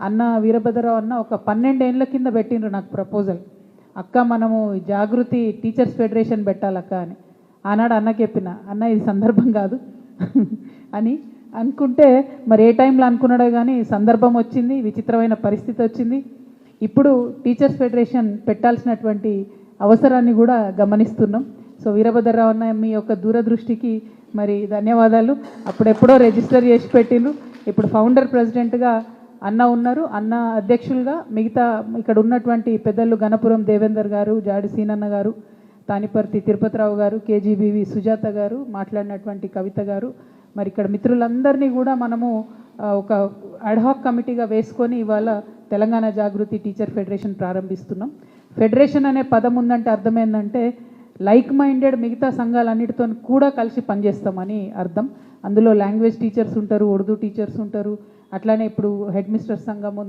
అన్న వీరభద్రరావు అన్న ఒక పన్నెండేళ్ళ కింద పెట్టిండ్రు నాకు ప్రపోజల్ అక్క మనము జాగృతి టీచర్స్ ఫెడరేషన్ పెట్టాలక్క అని. ఆనాడు అన్నకి చెప్పిన అన్న ఇది సందర్భం కాదు అని అనుకుంటే మరి ఏ టైంలో అనుకున్నాడో కానీ సందర్భం వచ్చింది విచిత్రమైన పరిస్థితి వచ్చింది. ఇప్పుడు టీచర్స్ ఫెడరేషన్ పెట్టాల్సినటువంటి అవసరాన్ని కూడా గమనిస్తున్నాం. సో వీరభద్రరావు అన్న మీ యొక్క దూరదృష్టికి మరి ధన్యవాదాలు. అప్పుడెప్పుడో రిజిస్టర్ చేసి పెట్టిండ్రు. ఇప్పుడు ఫౌండర్ ప్రెసిడెంట్గా అన్న ఉన్నారు. అన్న అధ్యక్షులుగా మిగతా ఇక్కడ ఉన్నటువంటి పెద్దలు గణపురం దేవేందర్ గారు జాడి సీనన్న గారు తానిపర్తి తిరుపతిరావు గారు కేజీబీవి సుజాత గారు మాట్లాడినటువంటి కవిత గారు. మరి ఇక్కడ మిత్రులందరినీ కూడా మనము ఒక అడ్హాక్ కమిటీగా వేసుకొని ఇవాళ తెలంగాణ జాగృతి టీచర్ ఫెడరేషన్ ప్రారంభిస్తున్నాం. ఫెడరేషన్ అనే పదం ఉందంటే అర్థమైందంటే లైక్ మైండెడ్ మిగతా సంఘాలన్నిటితో కూడా కలిసి పనిచేస్తామని అర్థం. అందులో లాంగ్వేజ్ టీచర్స్ ఉంటారు ఉర్దూ టీచర్స్ ఉంటారు. అట్లానే ఇప్పుడు హెడ్ మిస్టర్ సంఘం ఉంది.